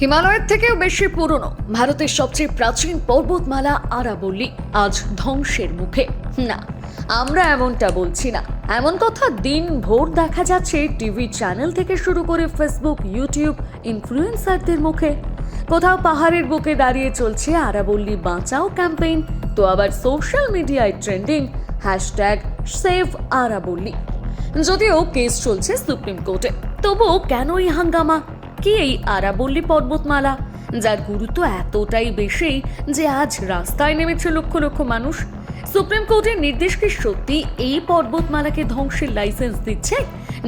হিমালয়ের থেকেও বেশি পুরনো, ভারতের সবচেয়ে প্রাচীন পর্বতমালা আরাবল্লী। আজ ধ্বংসের মুখে। না, আমরা এমনটা বলছি না। এমন কথা দিন ভোর দেখা যাচ্ছে টিভি চ্যানেল থেকে শুরু করে ফেসবুক, ইউটিউব, ইনফ্লুয়েন্সারদের মুখে। কোথাও পাহাড়ের বুকে দাঁড়িয়ে চলছে আরাবল্লী বাঁচাও ক্যাম্পেইন। তো আবার সোশ্যাল মিডিয়ায় ট্রেন্ডিং, হ্যাশট্যাগ সেভ আরাবল্লী। যদিও কেস চলছে সুপ্রিম কোর্টে, তবুও কেন এই হাঙ্গামা? কি এই আরাবল্লী পর্বতমালা, যার গুরুত্ব এতটাই বেশি যে আজ রাস্তায় নেমেছে লক্ষ লক্ষ মানুষ। সুপ্রিম কোর্টের নির্দেশ কি সত্যি এই পর্বতমালাকে ধ্বংসের লাইসেন্স দিচ্ছে,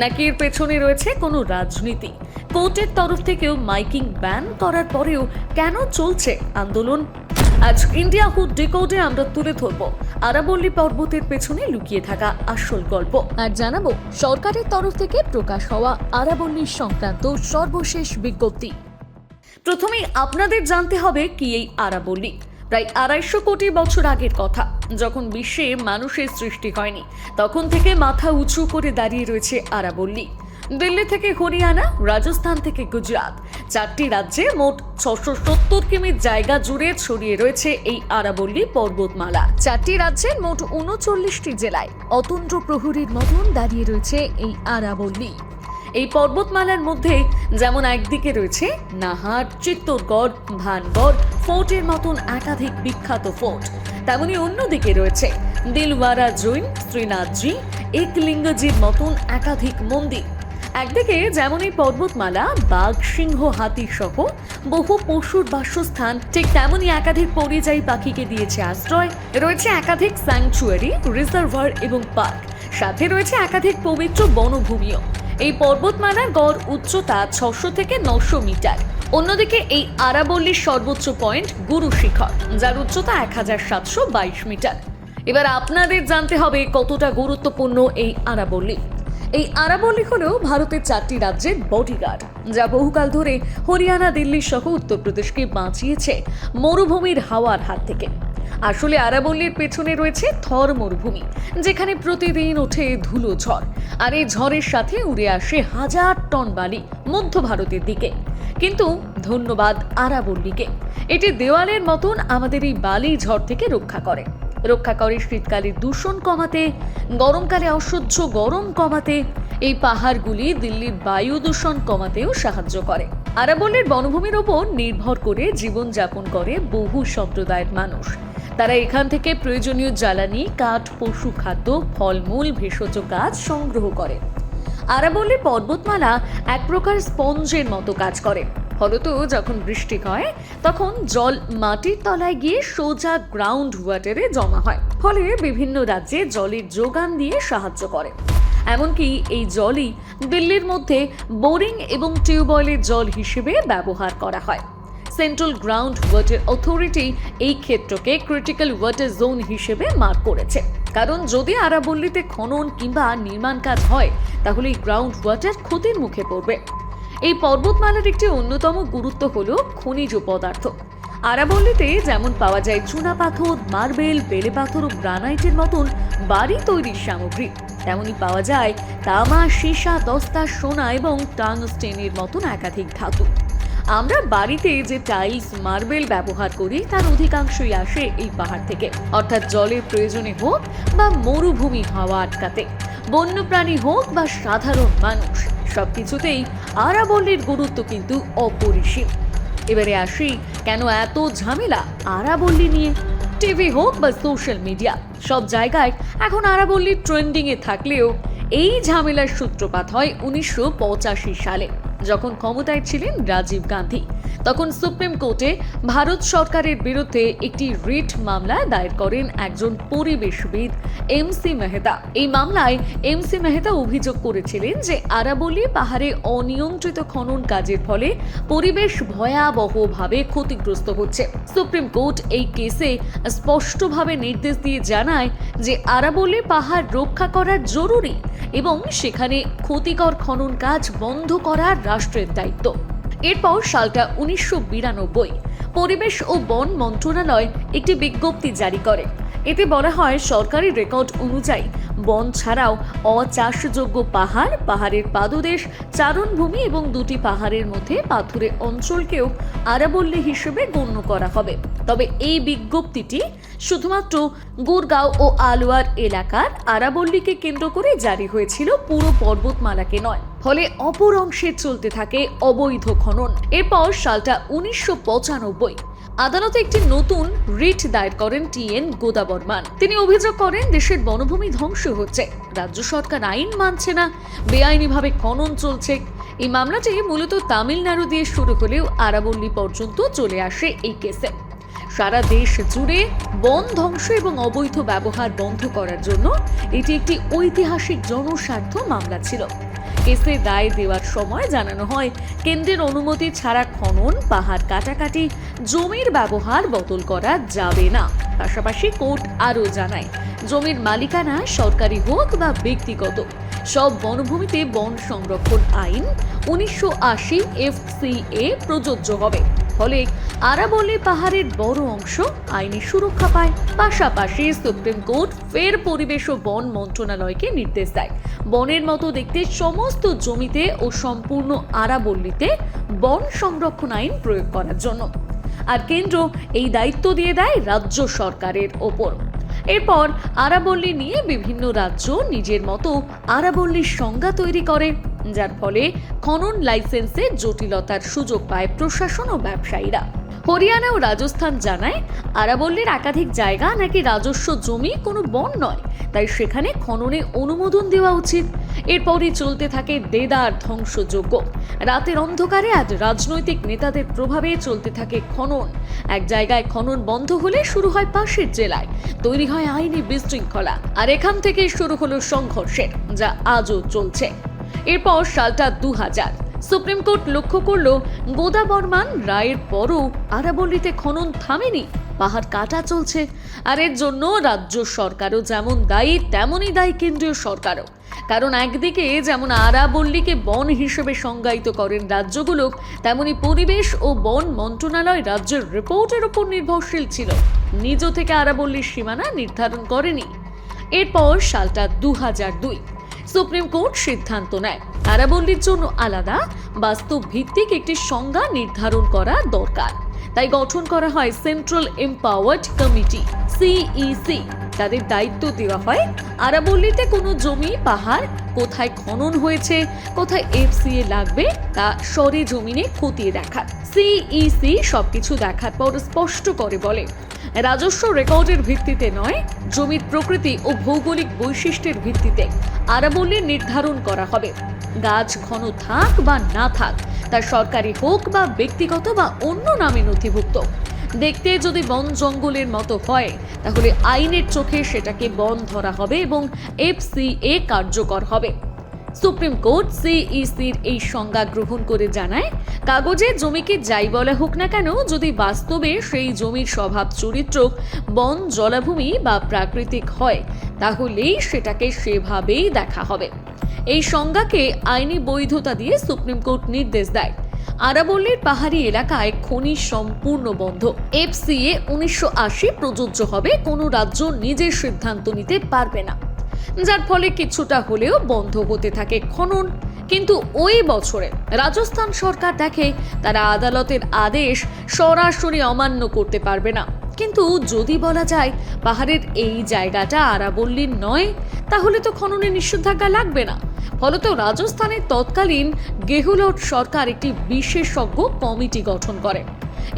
নাকি এর পেছনে রয়েছে কোনো রাজনীতি? কোর্টের তরফ থেকেও মাইকিং ব্যান করার পরেও কেন চলছে আন্দোলন? আজ ইন্ডিয়া হুড ডিকোডে আমরা তুলে ধরব। আরাবল্লী পর্বতের পেছনে লুকিয়ে থাকা আসল গল্প। আর জানাব সরকারের তরফ থেকে প্রকাশ হওয়া আরাবল্লী সংক্রান্ত সর্বশেষ বিজ্ঞপ্তি। প্রথমেই আপনাদের জানতে হবে কি এই আরাবল্লী। প্রায় আড়াইশো কোটি বছর আগের কথা। যখন বিশ্বে মানুষের সৃষ্টি হয়নি, তখন থেকে মাথা উঁচু করে দাঁড়িয়ে রয়েছে আরাবল্লী। দিল্লি থেকে হরিয়ানা, রাজস্থান থেকে গুজরাট। চারটি রাজ্যে মোট ছশো সত্তর কিমি জায়গা জুড়ে ছড়িয়ে রয়েছে এই আরাবল্লী পর্বতমালা। চারটি রাজ্যের মোট উনচল্লিশটি জেলায় অতন্ত্র প্রহরীর মতন দাঁড়িয়ে রয়েছে এই আরাবল্লী। এই পর্বতমালার মধ্যে যেমন একদিকে রয়েছে নাহার, চিত্তরগড়, ভানগড়, ফোর্টের মতন একাধিক বিখ্যাত ফোর্ট। তেমনি অন্যদিকে রয়েছে দিলওয়ারা জৈন, শ্রীনাথজি, একলিঙ্গজির মতন একাধিক মন্দির। একদিকে যেমন এই পর্বতমালা, বাঘ, সিংহ, হাতি সহ বহু পশুর বাসস্থান, ঠিক তেমনই একাধিক পরিযায়ী পাখিকে দিয়েছে আশ্রয়। রয়েছে একাধিক স্যাংচুয়ারি রিজার্ভার এবং পার্ক সাথে রয়েছে একাধিক পবিত্র বনভূমিও। এই পর্বতমালার গড় উচ্চতা ছশো থেকে নশো মিটার। অন্যদিকে এই আরাবল্লীর সর্বোচ্চ পয়েন্ট গুরু শিখর, যার উচ্চতা এক হাজার সাতশো বাইশ মিটার। এবার আপনাদের জানতে হবে কতটা গুরুত্বপূর্ণ এই আরাবল্লী। এই আরাবল্লী হল ভারতের চারটি রাজ্যের বডিগার্ড যা বহুকাল ধরে হরিয়ানা, দিল্লি সহ উত্তরপ্রদেশকে বাঁচিয়েছে মরুভূমির হাওয়ার হাত থেকে। আসলে আরাবল্লির পেছনে রয়েছে থর মরুভূমি, যেখানে প্রতিদিন ওঠে ধুলো ঝড়, আর এই ঝড়ের সাথে উড়ে আসে হাজার টন বালি মধ্য ভারতের দিকে। কিন্তু ধন্যবাদ আরাবল্লিকে এটি দেওয়ালের মতন আমাদের এই বালি ঝড় থেকে রক্ষা করে। রক্ষা করে শীতকালে দূষণ কমাতে, গরমকালে অসহ্য গরম কমাতে, এই পাহাড়গুলি দিল্লির বায়ু দূষণ কমাতেও সাহায্য করে। আরাবল্লীর বনভূমির ওপর নির্ভর করে জীবনযাপন করে বহু সম্প্রদায়ের মানুষ। তারা এখান থেকে প্রয়োজনীয় জ্বালানি, কাঠ, পশু খাদ্য, ফলমূল, ভেষজ গাছ সংগ্রহ করে। আরাবল্লীর পর্বতমালা এক প্রকার স্পঞ্জের মতো কাজ করে। ফলত যখন বৃষ্টি হয়, তখন জল মাটির তলায় গিয়ে সোজা গ্রাউন্ড ওয়াটারে জমা হয়। ফলে বিভিন্ন রাজ্যে জলের যোগান দিয়ে সাহায্য করে। এমনকি এই জলই দিল্লির মধ্যে বোরিং এবং টিউবওয়েলের জল হিসেবে ব্যবহার করা হয়। সেন্ট্রাল গ্রাউন্ড ওয়াটার অথরিটি এই ক্ষেত্রকে ক্রিটিক্যাল ওয়াটার জোন হিসেবে মার্ক করেছে। কারণ যদি আরাবল্লিতে খনন কিংবা নির্মাণ কাজ হয়, তাহলে এই গ্রাউন্ড ওয়াটার ক্ষতির মুখে পড়বে। এই পর্বতমালার একটি অন্যতম গুরুত্ব হল খনিজ পদার্থ। আরাবল্লীতে যেমন পাওয়া যায় চুনা পাথর, মার্বেল, বেলে পাথর ও গ্রানাইটের মতন বাড়ি তৈরির সামগ্রী, তেমনই পাওয়া যায় তামা, সীসা, দস্তা, সোনা এবং টাংস্টেনের মতন একাধিক ধাতু। আমরা বাড়িতে যে টাইলস, মার্বেল ব্যবহার করি, তার অধিকাংশই আসে এই পাহাড় থেকে, অর্থাৎ জলের প্রয়োজনে হোক বা মরুভূমি হাওয়া আটকাতে। বন্যপ্রাণী হোক বা সাধারণ মানুষ সবকিছুতেই আরাবল্লীর গুরুত্ব কিন্তু অপরিসীম। এবারে আসি, কেন এত ঝামেলা আরাবল্লী নিয়ে? টিভি হোক বা সোশ্যাল মিডিয়া, সব জায়গায় এখন আরাবল্লী ট্রেন্ডিংয়ে থাকলেও এই ঝামেলার সূত্রপাত হয় উনিশশো পঁচাশি সালে, যখন ক্ষমতায় ছিলেন রাজীব গান্ধী। তখন সুপ্রিম কোর্টে ভারত সরকারের বিরুদ্ধে একটি রিট মামলা দায়ের করেন একজন পরিবেশবিদ এম সি মেহতা। এই মামলায় এম সি মেহতা অভিযোগ করেছিলেন যে আরাবলী পাহাড়ে অনিয়ন্ত্রিত খনন কাজের ফলে পরিবেশ ভয়াবহভাবে ক্ষতিগ্রস্ত হচ্ছে। সুপ্রিম কোর্ট এই কেসে স্পষ্টভাবে নির্দেশ দিয়ে জানায় যে আরাবলী পাহাড় রক্ষা করা জরুরি এবং সেখানে ক্ষতিকর খনন কাজ বন্ধ করা রাষ্ট্রের দায়িত্ব। এরপর সালটা উনিশশো বিরানব্বই। পরিবেশ ও বন মন্ত্রণালয় একটি বিজ্ঞপ্তি জারি করে। এতে বলা হয়, সরকারি রেকর্ড অনুযায়ী বন ছাড়াও অচাষযোগ্য পাহাড়, পাহাড়ের পাদদেশ, চারণভূমি এবং দুটি পাহাড়ের মধ্যে পাথুরে অঞ্চলকেও আরাবল্লী হিসেবে গণ্য করা হবে। তবে এই বিজ্ঞপ্তিটি শুধুমাত্র গুরগাঁও ও আলোয়ার এলাকার আরাবল্লীকে কেন্দ্র করে জারি হয়েছিল পুরো পর্বতমালাকে নয়। ফলে অপর অংশে চলতে থাকে অবৈধ খনন। এরপর সালটা উনিশশো পঁচানব্বই। আদালতে একটি নতুন রিট দায়ের করেন টি এন গোদাবর্মান। তিনি অভিযোগ করেন, দেশের বনভূমি ধ্বংস হচ্ছে। রাজ্য সরকার আইন মানছে না, বেআইনিভাবে খনন চলছে। এই মামলাটি মূলত তামিলনাড়ু দিয়ে শুরু হলেও আরাবল্লী পর্যন্ত চলে আসে এই কেসে। সারা দেশ জুড়ে বন ধ্বংস এবং অবৈধ ব্যবহার বন্ধ করার জন্য এটি একটি ঐতিহাসিক জনস্বার্থ মামলা ছিল। কেসে দায় দেওয়ার সময় জানানো হয়, কেন্দ্রের অনুমতি ছাড়া খনন, পাহাড় কাটাকাটি, জমির ব্যবহার বদল করা যাবে না। পাশাপাশি কোর্ট আরও জানায়, জমির মালিকানা সরকারি হোক বা ব্যক্তিগত, সব বনভূমিতে বন সংরক্ষণ আইন উনিশশো আশি এফসিএ প্রযোজ্য হবে। ফলে আরাবল্লী পাহাড়ের বড় অংশ আইনি সুরক্ষা পায়। পাশাপাশি সুপ্রিম কোর্ট ফের পরিবেশ ও বন মন্ত্রণালয়কে নির্দেশ দেয়। বনের মতো দেখতে সমস্ত জমিতে ও সম্পূর্ণ আরাবল্লীতে বন সংরক্ষণ আইন প্রয়োগ করার জন্য। আর কেন্দ্র এই দায়িত্ব দিয়ে দেয় রাজ্য সরকারের ওপর। এরপর আরাবল্লী নিয়ে বিভিন্ন রাজ্য নিজের মতো আরাবল্লীর সংজ্ঞা তৈরি করে। যার ফলে খনন লাইসেন্সে জটিলতার সুযোগ পায় প্রশাসন ও ব্যবসায়ীরা। হরিয়ানা ও রাজস্থান জানায়, আরাবল্লীর একাধিক জায়গা নাকি রাজস্ব জমি, কোনো বন নয়। তাই সেখানে খননে অনুমোদন দেওয়া উচিত। এরপরই চলতে থাকে দেদার ধ্বংসযোগ্য রাতের অন্ধকারে আজ রাজনৈতিক নেতাদের প্রভাবে চলতে থাকে খনন। এক জায়গায় খনন বন্ধ হলে শুরু হয় পাশের জেলায়। তৈরি হয় আইনি বিশৃঙ্খলা। আর এখান থেকেই শুরু হলো সংঘর্ষের, যা আজও চলছে। এরপর সালটা দু হাজার সুপ্রিম কোর্ট লক্ষ্য করল, গোদা বর্মান রায়ের পরও আরাবল্লীতে খনন থামেনি, পাহাড় কাটা চলছে। আর এর জন্য রাজ্য সরকারও যেমন দায়ী, তেমনই দায়ী কেন্দ্রীয় সরকারও। কারণ একদিকে যেমন আরাবল্লীকে বন হিসেবে সংজ্ঞায়িত করেন রাজ্যগুলো, তেমনি পরিবেশ ও বন মন্ত্রণালয় রাজ্যের রিপোর্টের উপর নির্ভরশীল ছিল। নিজ থেকে আরাবল্লীর সীমানা নির্ধারণ করেনি। এরপর সালটা দু হাজার দুই। সুপ্রিম কোর্ট সিদ্ধান্ত নেয়। আরাবল্লির জন্য আলাদা, বাস্তব ভিত্তিক একটি সংজ্ঞা নির্ধারণ করা দরকার। তাই গঠন করা হয় সেন্ট্রাল এম্পাওয়ার্ড কমিটি সিইসি তাদের দায়িত্ব দেওয়া হয়, আরাবল্লীতে কোনো জমি, পাহাড় কোথায় খনন হয়েছে, কোথায় এফসিএ লাগবে, তা সরে জমিনে খতিয়ে দেখার। সিইসি সবকিছু দেখার পর স্পষ্ট করে বলে, রাজস্ব রেকর্ডের ভিত্তিতে নয়, জমির প্রকৃতি ও ভৌগোলিক বৈশিষ্ট্যের ভিত্তিতে আরাবল্লী নির্ধারণ করা হবে। গাছ ঘন থাক বা না থাক, তা সরকারি হোক বা ব্যক্তিগত বা অন্য নামে নথিভুক্ত। দেখতে যদি বন জঙ্গলের মতো হয়, তাহলে আইনের চোখে সেটাকে বন ধরা হবে এবং এফসিএ কার্যকর হবে। সুপ্রিম কোর্ট সিইসির এই সংজ্ঞা গ্রহণ করে জানায়, কাগজে জমিকে যাই বলা হোক না কেন, যদি বাস্তবে সেই জমির স্বভাব চরিত্র বন জলাভূমি বা প্রাকৃতিক হয়, তাহলেই সেটাকে সেভাবেই দেখা হবে। এই সংজ্ঞাকে আইনি বৈধতা দিয়ে সুপ্রিম কোর্ট নির্দেশ দেয়। আরাবল্লীর পাহাড়ি এলাকায় খনি সম্পূর্ণ বন্ধ। এফসিএ উনিশশো আশি প্রযোজ্য হবে, কোনো রাজ্য নিজের সিদ্ধান্ত নিতে পারবে না। যার ফলে কিছুটা হলেও বন্ধ হতে থাকে খনন। কিন্তু ওই বছরে রাজস্থান সরকার দেখে, তারা আদালতের আদেশ সরাসরি অমান্য করতে পারবে না। কিন্তু যদি বলা যায় পাহাড়ের এই জায়গাটা আরাবল্লীর নয়, তাহলে তো খননে নিষেধাজ্ঞা লাগবে না। ফলত রাজস্থানের তৎকালীন গেহুলট সরকার একটি বিশেষজ্ঞ কমিটি গঠন করে।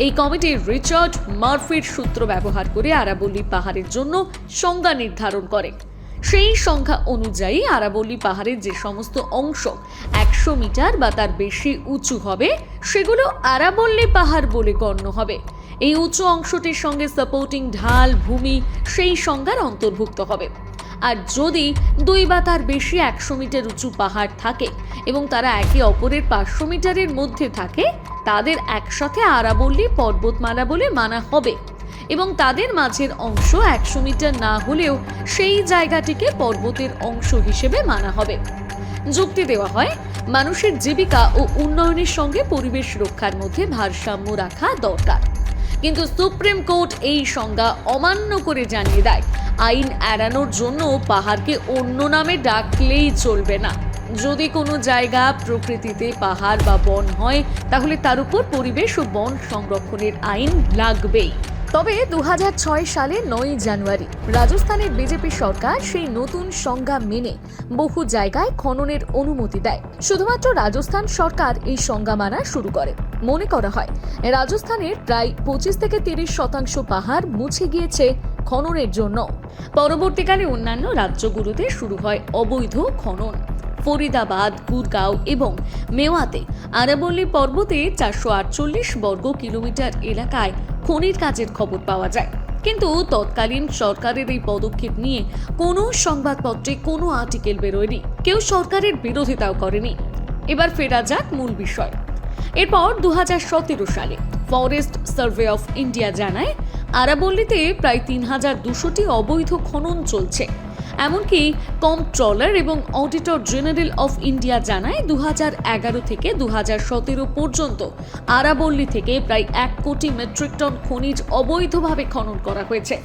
এই কমিটি রিচার্ড মার্ফির সূত্র ব্যবহার করে আরাবল্লী পাহাড়ের জন্য সংজ্ঞা নির্ধারণ করে। সেই সংখ্যা অনুযায়ী আরাবল্লী পাহাড়ের যে সমস্ত অংশ একশো মিটার বা তার বেশি উঁচু হবে, সেগুলো আরাবল্লী পাহাড় বলে গণ্য হবে। এই উঁচু অংশটির সঙ্গে সাপোর্টিং ঢাল, ভূমি, সেই সংজ্ঞার অন্তর্ভুক্ত হবে। আর যদি দুই বা তার বেশি একশো মিটার উঁচু পাহাড় থাকে এবং তারা একে অপরের পাঁচশো মিটারের মধ্যে থাকে, তাদের একসাথে আরাবল্লী পর্বতমালা বলে মানা হবে এবং তাদের মাঝের অংশ একশো মিটার না হলেও সেই জায়গাটিকে পর্বতের অংশ হিসেবে মানা হবে। যুক্তি দেওয়া হয়, মানুষের জীবিকা ও উন্নয়নের সঙ্গে পরিবেশ রক্ষার মধ্যে ভারসাম্য রাখা দরকার। কিন্তু সুপ্রিম কোর্ট এই সংজ্ঞা অমান্য করে জানিয়ে দেয়। আইন এড়ানোর জন্য পাহাড়কে অন্য নামে ডাকলেই চলবে না। যদি কোনো জায়গা প্রকৃতিতে পাহাড় বা বন হয়, তাহলে তার উপর পরিবেশ ও বন সংরক্ষণের আইন লাগবেই। তবে দু হাজার ছয় সালে নয় জানুয়ারি রাজস্থানের বিজেপি সরকার সেই নতুন সংজ্ঞা মেনে বহু জায়গায় খননের অনুমতি দেয়। শুধুমাত্র রাজস্থান সরকার এই সংজ্ঞা মানা শুরু করে। মনে করা হয়, রাজস্থানের প্রায় পঁচিশ থেকে তিরিশ শতাংশ পাহাড় মুছে গিয়েছে খননের জন্য। পরবর্তীকালে অন্যান্য রাজ্যগুলোতে শুরু হয় অবৈধ খনন। ফরিদাবাদ, গুরগাঁও এবং মেওয়াতে আরাবল্লী পর্বতে চারশো আটচল্লিশ বর্গ কিলোমিটার এলাকায় খনির কাজের খবর পাওয়া যায়। কিন্তু তৎকালীন সরকারের এই পদক্ষেপ নিয়ে কোনো সংবাদপত্রে কোনো আর্টিকেল বেরোয়নি। কেউ সরকারের বিরোধিতাও করেনি। এবার ফেরা যাক মূল বিষয়। এরপর দু হাজার সতেরো সালে ফরেস্ট সার্ভে অফ ইন্ডিয়া জানায়, আরাবল্লীতে প্রায় তিন হাজার দুশোটি অবৈধ খনন চলছে। এমনকি কম্পট্রলার এবং অডিটর জেনারেল অফ ইন্ডিয়া জানায় দু এগারো থেকে দু সতেরো পর্যন্ত আরাবল্লী থেকে প্রায় এক কোটি মেট্রিক টন খনিজ অবৈধভাবে খনন করা হয়েছে।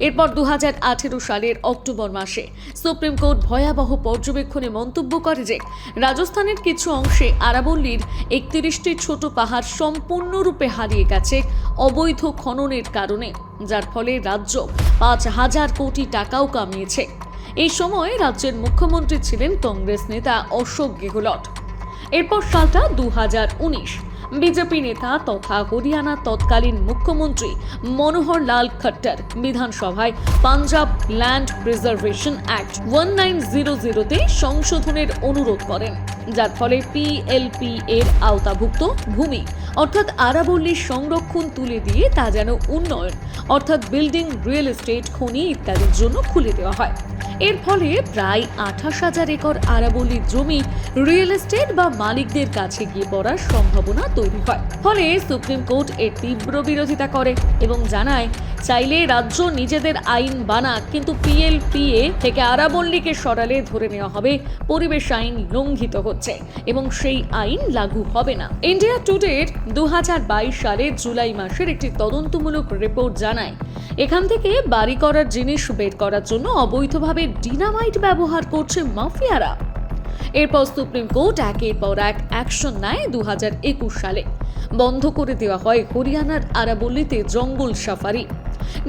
এরপর দু হাজার আঠেরো সালের অক্টোবর মাসে সুপ্রিম কোর্ট ভয়াবহ পর্যবেক্ষণে মন্তব্য করে যে রাজস্থানের কিছু অংশে আরাবল্লীর একত্রিশটি ছোট পাহাড় সম্পূর্ণরূপে হারিয়ে গেছে অবৈধ খননের কারণে, যার ফলে রাজ্য পাঁচ হাজার কোটি টাকাও কামিয়েছে। এই সময় রাজ্যের মুখ্যমন্ত্রী ছিলেন কংগ্রেস নেতা অশোক গেহলট। এরপর সালটা দু হাজার উনিশ। বিজেপি নেতা তথা হরিয়ানা তৎকালীন মুখ্যমন্ত্রী মনোহর লাল খট্টর বিধানসভায় Punjab land preservation act one nine zero জিরোতে সংশোধনের অনুরোধ করেন, যার ফলে পিএলপি এর আওতাভুক্ত ভূমি, অর্থাৎ আরাবল্লীর সংরক্ষণ তুলে দিয়ে তা যেন উন্নয়ন, অর্থাৎ বিল্ডিং, রিয়েল এস্টেট, খনি ইত্যাদির জন্য খুলে দেওয়া হয়। এর ফলে প্রায় আঠাশ হাজার একর আরাবল্লীর জমি রিয়েল এস্টেট বা মালিকদের কাছে গিয়ে পড়ার সম্ভাবনা তৈরি হয়। ফলে সুপ্রিম কোর্ট এর তীব্র বিরোধিতা করে এবং জানায়, চাইলে রাজ্য নিজেদের আইন বানাক কিন্তু পিএলপিএ থেকে আরাবল্লীকে সরালে ধরে নেওয়া হবে, পরিবেশ আইন লঙ্ঘিত হচ্ছে, এবং সেই আইন লাগু হবে না। ইন্ডিয়া টুডের দু সালের জুলাই মাসের একটি তদন্তমূলক রিপোর্ট জানায়, এখান থেকে বাড়ি করার জিনিস বের করার জন্য অবৈধভাবে ডিনামাইট ব্যবহার করছে মাফিয়ারা। এরপর সুপ্রিম কোর্ট একের পর এক অ্যাকশন নেয় দু সালে। বন্ধ করে দেওয়া হয় হরিয়ানার আরাবল্লীতে জঙ্গল সাফারি।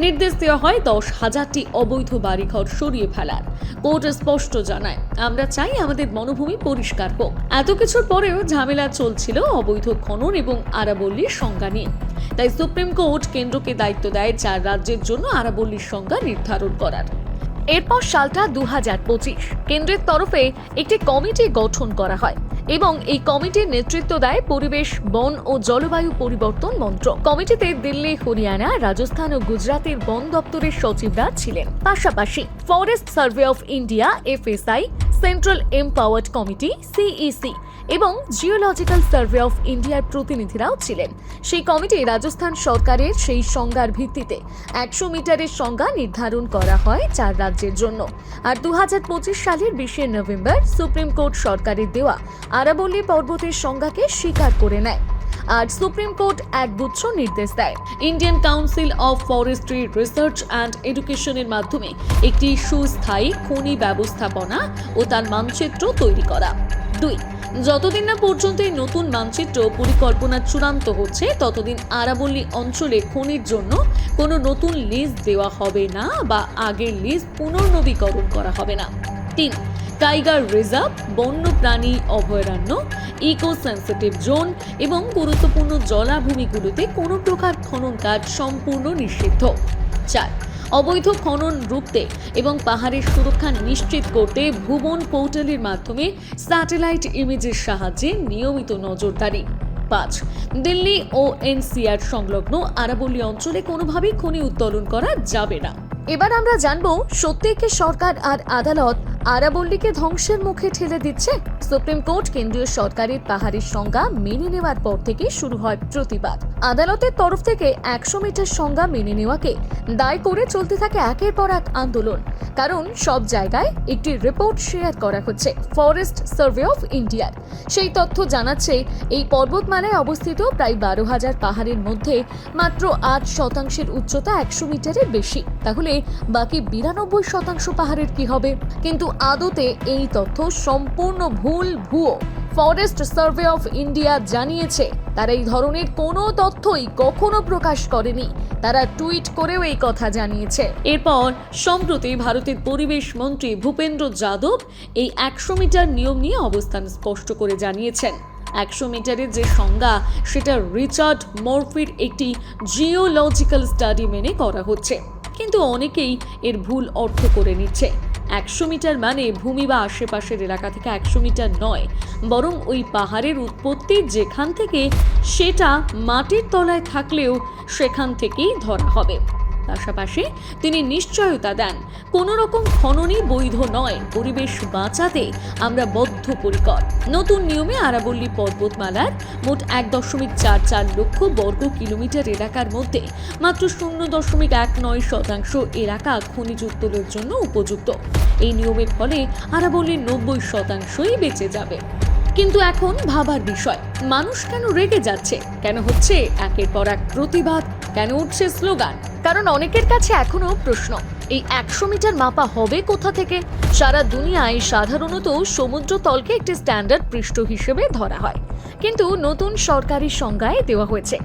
নির্দেশ দেওয়া হয় দশ হাজারটি অবৈধ বাড়িঘর সরিয়ে ফেলার। কোর্ট স্পষ্ট জানায়, আমরা চাই আমাদের বনভূমি পরিষ্কার হোক। এত কিছুর পরেও ঝামেলা চলছিল অবৈধ খনন এবং আরাবল্লীর সংজ্ঞা নিয়ে। তাই সুপ্রিম কোর্ট কেন্দ্রকে দায়িত্ব দেয় চার রাজ্যের জন্য আরাবল্লির সংজ্ঞা নির্ধারণ করার। এরপর সালটা দু হাজার পঁচিশ। কেন্দ্রের তরফে একটি কমিটি গঠন করা হয় এবং এই কমিটির নেতৃত্ব দেয় পরিবেশ, বন ও জলবায়ু পরিবর্তন মন্ত্রক। কমিটিতে দিল্লি, হরিয়ানা, রাজস্থান ও গুজরাতের বন দপ্তরের সচিবরা ছিলেন। পাশাপাশি forest survey of India, FSI, central empowered committee, CEC এবং জিওলজিক্যাল সার্ভে অফ ইন্ডিয়ার প্রতিনিধিরাও ছিলেন। সেই কমিটি রাজস্থান সরকারের সেই সংজ্ঞার ভিত্তিতে একশো মিটারের সংজ্ঞা নির্ধারণ করা হয় চার রাজ্যের জন্য। আর দুহাজার পঁচিশ সালের বিশে নভেম্বর সুপ্রিম কোর্ট সরকারের দেওয়া আরাবল্লী পর্বতের সংজ্ঞাকে স্বীকার করে নেয়। আর সুপ্রিম কোর্ট এক গুচ্ছ নির্দেশ দেয়। Indian council of forestry research and এডুকেশনের মাধ্যমে একটি সুস্থায়ী খনি ব্যবস্থাপনা ও তার মানচিত্র তৈরি করা। দুই। যতদিন না পর্যন্ত এই নতুন মানচিত্র পরিকল্পনা চূড়ান্ত হচ্ছে, ততদিন আরাবল্লী অঞ্চলে খনির জন্য কোনো নতুন লিজ দেওয়া হবে না বা আগের লিজ পুনর্নবীকরণ করা হবে না। তিন, টাইগার রিজার্ভ, বন্যপ্রাণী অভয়ারণ্য ইকো সেন্সিটিভ জোন এবং গুরুত্বপূর্ণ জলাভূমিগুলোতে কোনো প্রকার খনন কাজ সম্পূর্ণ নিষিদ্ধ। চার অবৈধ খনন রুখতে এবং পাহাড়ের সুরক্ষা নিশ্চিত করতে ভুবন পোর্টালের মাধ্যমে স্যাটেলাইট ইমেজের সাহায্যে নিয়মিত নজরদারি। পাঁচ, দিল্লি ও এনসিআর সংলগ্ন আরাবল্লী অঞ্চলে কোনোভাবেই খনি উত্তোলন করা যাবে না। এবার আমরা জানব সত্যি কি সরকার আর আদালত আরাবল্লীকে ধ্বংসের মুখে ঠেলে দিচ্ছে সুপ্রিম কোর্ট। কেন্দ্রীয় সরকারের পাহাড়ের সংজ্ঞা মেনে নেওয়ার পর থেকে শুরু হয় প্রতিবাদ। আদালতের তরফ থেকে একশো মিটার সংজ্ঞা মেনে নেওয়াকে দায় করে চলতে থাকে একের পর এক আন্দোলন। কারণ সব জায়গায় একটি রিপোর্ট শেয়ার করা হচ্ছে, ফরেস্ট সার্ভে অফ ইন্ডিয়ার সেই তথ্য জানাচ্ছে, এই পর্বতমালায় অবস্থিত প্রায় বারো হাজার পাহাড়ের মধ্যে মাত্র আট শতাংশের উচ্চতা একশো মিটারের বেশি। তাহলে বাকি বিরানব্বই শতাংশ পাহাড়ের কি হবে? কিন্তু আদতে এই তথ্য সম্পূর্ণ ভুল ভুয়ো। ফরেস্ট সার্ভে অফ ইন্ডিয়া জানিয়েছে, তারা এই ধরনের কোনো তথ্যই কখনো প্রকাশ করেনি। তারা টুইট করেও এই কথা জানিয়েছে। এরপর, সম্প্রতি ভারতের পরিবেশ মন্ত্রী ভূপেন্দ্র যাদব এই একশো মিটার নিয়ম নিয়ে অবস্থান স্পষ্ট করে জানিয়েছেন। একশো মিটারের যে সংজ্ঞা, সেটা রিচার্ড মর্ফির একটি জিওলজিক্যাল স্টাডি মেনে করা হচ্ছে। কিন্তু অনেকেই এর ভুল অর্থ করে নিচ্ছে। একশো মিটার মানে ভূমি বা আশেপাশের এলাকা থেকে একশো মিটার নয়। বরং ওই পাহাড়ের উৎপত্তি যেখান থেকে সেটা মাটির তলায় থাকলেও সেখান থেকেই ধরা হবে। পাশাপাশি তিনি নিশ্চয়তা দেন। কোনো রকম খননই বৈধ নয়। পরিবেশ বাঁচাতে আমরা বদ্ধপরিকর। নতুন নিয়মে আরাবল্লী পর্বতমালার মোট এক দশমিক চার চার লক্ষ বর্গ কিলোমিটার এলাকার মধ্যে মাত্র শূন্য দশমিক এক নয় শতাংশ এলাকা খনিজ উত্তোলনের জন্য উপযুক্ত। এই নিয়মের ফলে আরাবল্লীর নব্বই শতাংশই বেঁচে যাবে। কিন্তু এখন ভাবার বিষয়, মানুষ কেন রেগে যাচ্ছে? কেন হচ্ছে একের পর এক প্রতিবাদ কেন উঠছে স্লোগান? কারণ অনেকের কাছে এখনও প্রশ্ন, এই একশো মিটার মাপা হবে কোথা থেকে? সারা দুনিয়ায় সাধারণত সমুদ্র তলকে একটি স্ট্যান্ডার্ড পৃষ্ঠ হিসেবে ধরা হয়। কিন্তু নতুন সরকারি সংজ্ঞায় দেওয়া হয়েছে,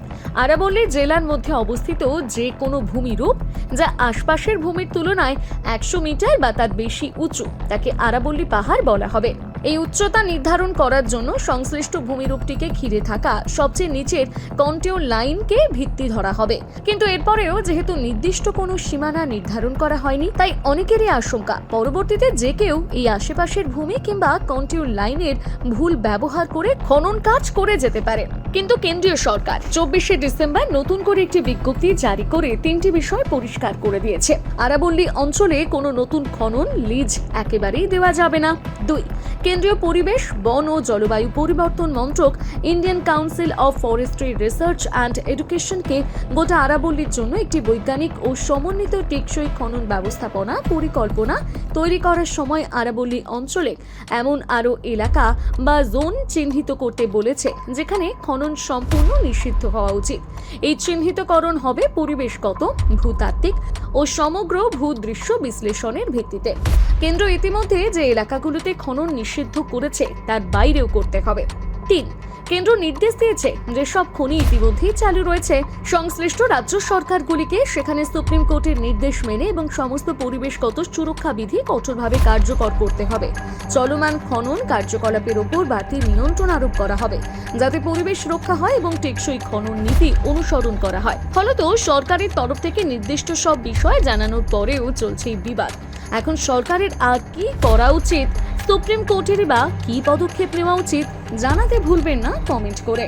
আরাবল্লী জেলার মধ্যে অবস্থিত যে কোনো ভূমিরূপ যা আশপাশের ভূমির তুলনায় একশো মিটার বা তার বেশি উঁচু, তাকে আরাবল্লী পাহাড় বলা হবে। এই উচ্চতা নির্ধারণ করার জন্য সংশ্লিষ্ট ভূমিরূপটিকে ঘিরে থাকা সবচেয়ে নিচের কন্টিও লাইনকে ভিত্তি ধরা হবে। কিন্তু এরপরেও যেহেতু নির্দিষ্ট কোনো সীমানা নির্ধারণ করা হয়নি, তাই অনেকেরই আশঙ্কা, পরবর্তীতে যে কেউ এই আশেপাশের ভূমি কিংবা কন্টিও লাইনের ভুল ব্যবহার করে খনন কাজ করে যেতে পারে। কিন্তু কেন্দ্রীয় সরকার চব্বিশে ডিসেম্বর নতুন করে একটি বিজ্ঞপ্তি জারি করে তিনটি বিষয় পরিষ্কার করে দিয়েছে। আরাবল্লী অঞ্চলে কোনো নতুন খনন, লিজ একেবারেই দেওয়া যাবে না। দুই, কেন্দ্রীয় পরিবেশ, বন ও জলবায়ু পরিবর্তন মন্ত্রক Indian council of forestry research and এডুকেশনকে গোটা আরাবল্লীর জন্য একটি বৈজ্ঞানিক ও সমন্বিত টেকসই খনন ব্যবস্থাপনা পরিকল্পনা তৈরি করার সময় আরাবল্লী অঞ্চলে এমন আরও এলাকা বা জোন চিহ্নিত করতে বলেছে, যেখানে খনন সম্পূর্ণ নিষিদ্ধ হওয়া উচিত। এই চিহ্নিতকরণ হবে পরিবেশগত, ভূতাত্ত্বিক ও সমগ্র ভূদৃশ্য বিশ্লেষণের ভিত্তিতে। কেন্দ্র ইতিমধ্যে যে এলাকাগুলোতে খনন নিষিদ্ধ করেছে, তার বাইরেও করতে হবে। তিন কেন্দ্র নির্দেশ দিয়েছে যেসব খনি ইতিমধ্যেই চালু রয়েছে। সংশ্লিষ্ট রাজ্য সরকারগুলিকে সেখানে সুপ্রিম কোর্টের নির্দেশ মেনে এবং সমস্ত পরিবেশগত সুরক্ষা বিধি কঠোরভাবে কার্যকর করতে হবে। চলমান খনন কার্যকলাপের ওপর বাড়তি নিয়ন্ত্রণ আরোপ করা হবে, যাতে পরিবেশ রক্ষা হয় এবং টেকসই খনন নীতি অনুসরণ করা হয়। ফলত সরকারের তরফ থেকে নির্দিষ্ট সব বিষয় জানানোর পরেও চলছে বিবাদ। এখন সরকারের আর কি করা উচিত? সুপ্রিম কোর্টের বা কি পদক্ষেপ নেওয়া উচিত? জানাতে ভুলবেন না কমেন্ট করে।